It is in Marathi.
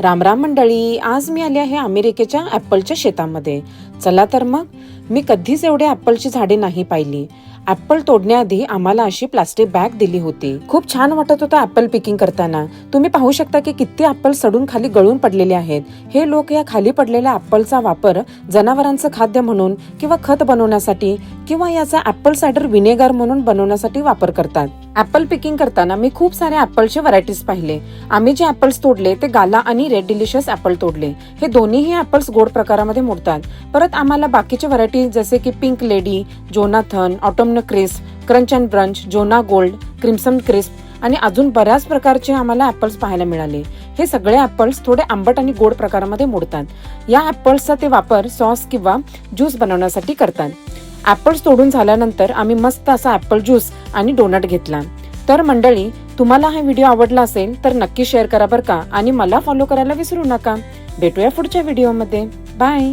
रामराम मंडळी आज मी आले आहे अमेरिकेच्या ॲपलच्या शेतामध्ये. चला तर मग मी कधीच एवढे ॲपलची झाडे नाही पाहिली. ॲपल तोडण्याआधी आम्हाला अशी प्लास्टिक बॅग दिली होती. खूप छान वाटत होतं ॲपल पिकिंग करताना. तुम्ही पाहू शकता की किती ॲपल सडून खाली गळून पडलेले आहेत. हे लोक या खाली पडलेल्या ॲपलचा वापर जनावरांचं खाद्य म्हणून किंवा खत बनवण्यासाठी किंवा याचा ॲपल सायडर व्हिनेगर म्हणून बनवण्यासाठी वापर करतात. ॲपल पिकिंग करताना मी खूप सारे ऍपलचे व्हरायटीज पाहिले. आम्ही जे ॲपल्स तोडले ते गाला आणि रेड डिलिशियस ॲपल तोडले. हे दोन्हीही ॲपल्स गोड प्रकारामध्ये मोडतात. परत आम्हाला बाकीचे व्हरायटी जसे की pink lady Jonathan autumn crisp crunch and brunch Jonagold crimson crisp आणि अजून बऱ्याच प्रकारचे आम्हाला ॲपल्स पाहायला मिळाले. हे सगळे ॲपल्स थोडे आंबट आणि गोड प्रकारामध्ये मोडतात. या ॲपल्सचा ते वापर सॉस किंवा ज्यूस बनवण्यासाठी करतात. ॲपल्स तोडून झाल्यानंतर आम्ही मस्त असा ॲपल ज्यूस आणि डोनट घेतला. तर मंडळी तुम्हाला हा व्हिडिओ आवडला असेल तर नक्की शेअर करा बरं का आणि मला फॉलो करायला विसरू नका. भेटूया पुढच्या व्हिडिओमध्ये. बाय